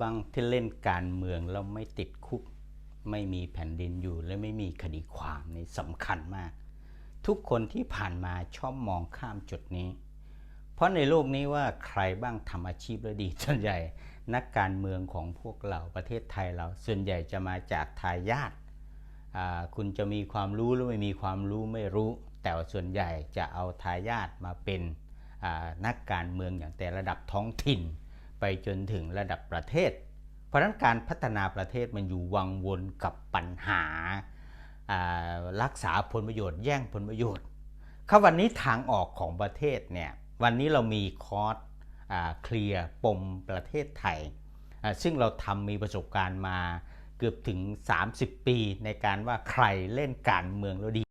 บ้างที่เล่นการเมืองแล้วไม่ติดคุก ไม่มีแผ่นดินอยู่และไม่มีคดีความนี่สำคัญมาก ทุกคนที่ผ่านมาชอบมองข้ามจุดนี้ เพราะในโลกนี้ว่าใครบ้างทำอาชีพแล้วดีส่วนใหญ่นักการเมืองของพวกเราประเทศไทยเราส่วนใหญ่จะมาจากทายาทคุณจะมีความรู้หรือไม่มีความรู้ไม่รู้ แต่ส่วนใหญ่จะเอาทายาทมาเป็นนักการเมืองอย่างแต่ระดับท้องถิ่น ไปจนถึงระดับประเทศ เพราะนั้นการพัฒนาประเทศมันอยู่วังวนกับปัญหารักษาผลประโยชน์แย่งผลประโยชน์ถ้าวันนี้ทางออกของประเทศเนี่ยวันนี้เรามีคอร์สเคลียร์ปมประเทศไทย ซึ่งเราทำมีประสบการณ์มาเกือบถึง 30 ปีในการว่าใครเล่นการเมืองแล้วดี